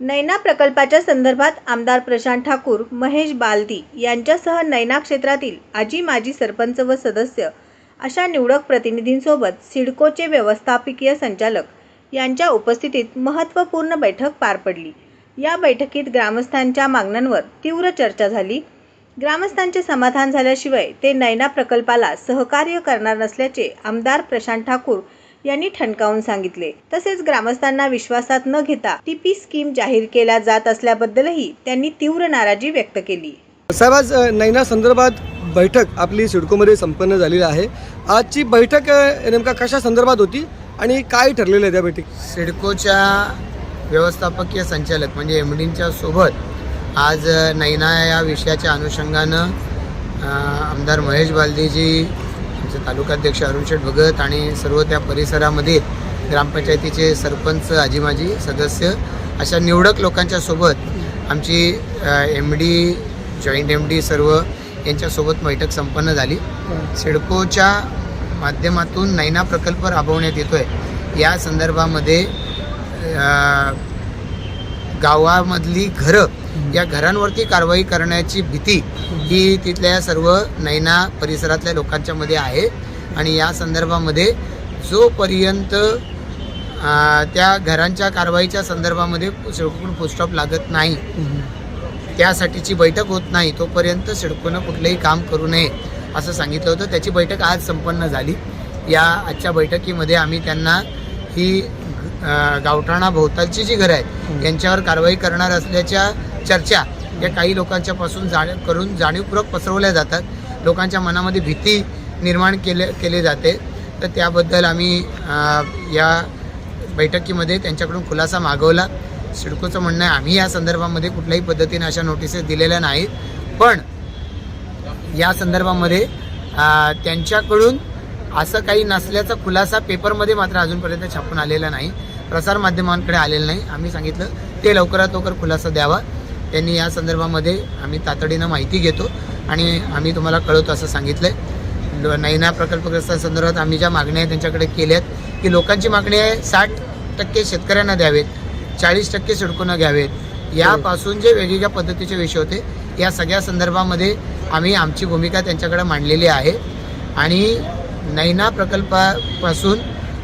नैना प्रकल्पाच्या संदर्भात आमदार प्रशांत ठाकूर महेश बालदी यांच्यासह नैना क्षेत्रातील आजी माजी सरपंच व सदस्य अशा निवडक प्रतिनिधींसोबत सिडकोचे व्यवस्थापकीय संचालक यांच्या उपस्थितीत महत्त्वपूर्ण बैठक पार पडली. या बैठकीत ग्रामस्थांच्या मागण्यांवर तीव्र चर्चा झाली. ग्रामस्थांचे समाधान झाल्याशिवाय ते नैना प्रकल्पाला सहकार्य करणार नसल्याचे आमदार प्रशांत ठाकूर यांनी ठणकावून सांगितले. तसेच ग्रामस्थांना विश्वासात न घेता टीपी स्कीम जाहीर केल्या जात असल्याबद्दलही त्यांनी तीव्र नाराजी व्यक्त केली. साहेब आज नैना संदर्भात बैठक आपली सिडकोमध्ये संपन्न झालेली आहे. आजची बैठक नेमका कशा संदर्भात होती आणि काय ठरलेलं आहे त्या बैठकीत? सिडकोच्या व्यवस्थापकीय संचालक म्हणजे एम डींच्या सोबत आज नैना या विषयाच्या अनुषंगानं आमदार महेश बालदेजी आमचे तालुकाध्यक्ष अरुण शेठ भगत आणि सर्व त्या परिसरामध्ये ग्रामपंचायतीचे सरपंच आजीमाजी सदस्य अशा निवडक लोकांच्या सोबत आमची M D joint M D सर्व यांच्यासोबत बैठक संपन्न झाली. सिडकोच्या माध्यमातून नैना प्रकल्प राबवण्यात येतो आहे या संदर्भामध्ये गावामधली घरं या घरांवरती कारवाई करण्याची भीती ही तिथल्या सर्व नैना परिसरातल्या लोकांच्या मध्ये आहे. आणि या संदर्भामध्ये जोपर्यंत त्या घरांच्या कारवाईच्या संदर्भामध्ये सिडकोकडून फुलस्टॉप लागत नाही त्यासाठीची बैठक होत नाही तोपर्यंत सिडकोनं कुठलंही काम करू नये असं सांगितलं होतं. त्याची बैठक आज संपन्न झाली. या आजच्या बैठकीमध्ये आम्ही त्यांना ही गावठाणा भोवतालची जी घरं आहेत यांच्यावर कारवाई करणार असल्याच्या चर्चा या काही लोकांच्या पासून जाण करून जाणीवपूर्वक पसरवल्या जातात. लोकांच्या मनामध्ये भीती निर्माण केले केली जाते. तर त्याबद्दल आम्ही या बैठकीमध्ये त्यांच्याकडून खुलासा मागवला. सिडकोचं म्हणणं आहे आम्ही या संदर्भामध्ये कुठल्याही पद्धतीने अशा नोटिसेस दिलेल्या नाहीत. पण या संदर्भामध्ये त्यांच्याकडून असं काही नसल्याचा खुलासा पेपरमध्ये मात्र अजूनपर्यंत छापून आलेला नाही. प्रसारमाध्यमांकडे आलेलं नाही. आम्ही सांगितलं ते लवकरात लवकर खुलासा द्यावा. त्यांनी या संदर्भामध्ये आम्ही तातडीनं माहिती घेतो आणि आम्ही तुम्हाला कळवतो असं सांगितलं आहे नैना प्रकल्पग्रस्तांसंदर्भात आम्ही ज्या मागण्या आहेत त्यांच्याकडे केल्यात की लोकांची मागणी आहे साठ टक्के शेतकऱ्यांना द्यावेत चाळीस टक्के सिडकून घ्यावेत. यापासून जे वेगवेगळ्या पद्धतीचे विषय होते या सगळ्या संदर्भामध्ये आम्ही आमची भूमिका त्यांच्याकडे मांडलेली आहे. आणि नैना प्रकल्पापासून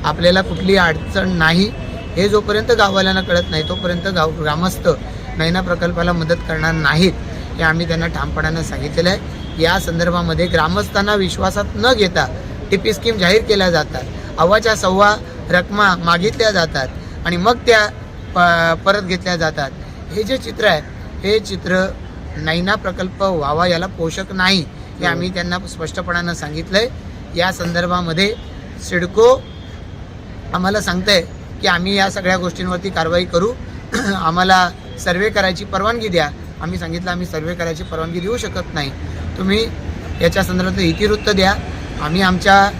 आपल्याला कुठली अडचण नाही. हे जोपर्यंत गाववाल्यांना कळत नाही तोपर्यंत गाव ग्रामस्थ नैना प्रकल्पाला मदत करणार नाहीत हे आम्ही त्यांना ठामपणानं सांगितलेलं आहे. या संदर्भामध्ये ग्रामस्थांना विश्वासात न घेता टीपी स्कीम जाहीर केल्या जातात. अव्वाच्या सव्वा रकमा मागितल्या जातात आणि मग त्या प परत घेतल्या जातात. हे जे चित्र आहे हे चित्र नैना प्रकल्प व्हावा याला पोषक नाही हे आम्ही त्यांना स्पष्टपणानं सांगितलंय. या संदर्भामध्ये सिडको आम्हाला सांगतंय की आम्ही या सगळ्या गोष्टींवरती कारवाई करू. आम्हाला सर्वे करायची परवानगी द्या. आम्ही सांगितलं आम्ही सर्वे करायची परवानगी देऊ शकत नाही. तुम्ही याच्या संदर्भात इतिवृत्त द्या. आम्ही आमच्या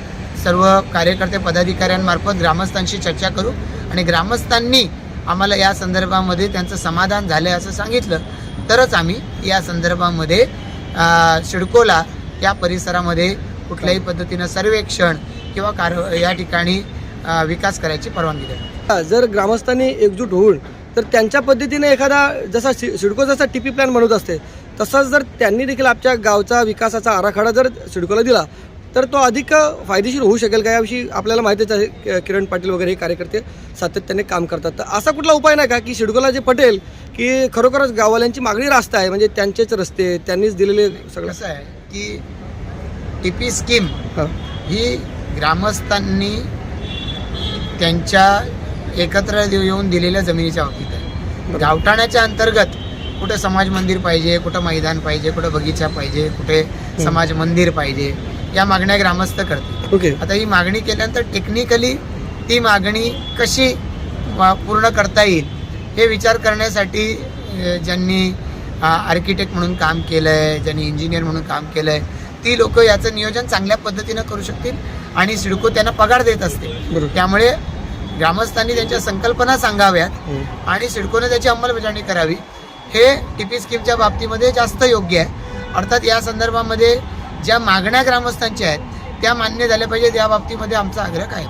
सर्व कार्यकर्ते पदाधिकाऱ्यांमार्फत ग्रामस्थांशी चर्चा करू आणि ग्रामस्थांनी आम्हाला या संदर्भामध्ये त्यांचं समाधान झालं असं सांगितलं. तरच आम्ही या संदर्भामध्ये शिडकोला सिडकोला या परिसरामध्ये कुठल्याही पद्धतीनं सर्वेक्षण किंवा कार या ठिकाणी विकास करायची परवानगी द्या जर ग्रामस्थांनी एकजूट होऊन तर त्यांच्या पद्धतीने एखादा जसा सि सिडको जसा टी पी प्लॅन बनवत असते तसाच जर त्यांनी देखील आमच्या गावचा विकासाचा आराखडा जर सिडकोला दिला तर तो अधिक फायदेशीर होऊ शकेल का याविषयी आपल्याला माहितीच आहे. किरण पाटील वगैरे हे कार्यकर्ते सातत्याने काम करतात. तर असा कुठला उपाय नाही का की सिडकोला जे पटेल की खरोखरच गाववाल्यांची मागणी रास्त आहे म्हणजे त्यांचेच रस्ते त्यांनीच दिलेले सगळं? कसं आहे की टीपी स्कीम हां. ही ग्रामस्थांनी त्यांच्या एकत्र येऊन दिलेल्या जमिनीच्या बाबतीत आहे गावठाणाच्या अंतर्गत कुठं समाज मंदिर पाहिजे कुठं मैदान पाहिजे कुठं बगीचा पाहिजे कुठे समाज मंदिर पाहिजे या मागण्या ग्रामस्थ करतील. ओके. आता ही मागणी केल्यानंतर टेक्निकली ती मागणी कशी पूर्ण करता येईल हे विचार करण्यासाठी ज्यांनी आर्किटेक्ट म्हणून काम केलं आहे ज्यांनी इंजिनियर म्हणून काम केलं आहे ती लोक याचं नियोजन चांगल्या पद्धतीनं करू शकतील आणि सिडको त्यांना पगार देत असते त्यामुळे ग्रामस्थांनी त्यांच्या संकल्पना सांगाव्यात हं. आणि सिडकोनं त्याची अंमलबजावणी करावी. हे टीपी स्कीमच्या बाबतीमध्ये जास्त योग्य आहे. अर्थात या संदर्भामध्ये ज्या मागण्या ग्रामस्थांच्या आहेत त्या मान्य झाल्या पाहिजेत. या बाबतीमध्ये आमचा आग्रह काय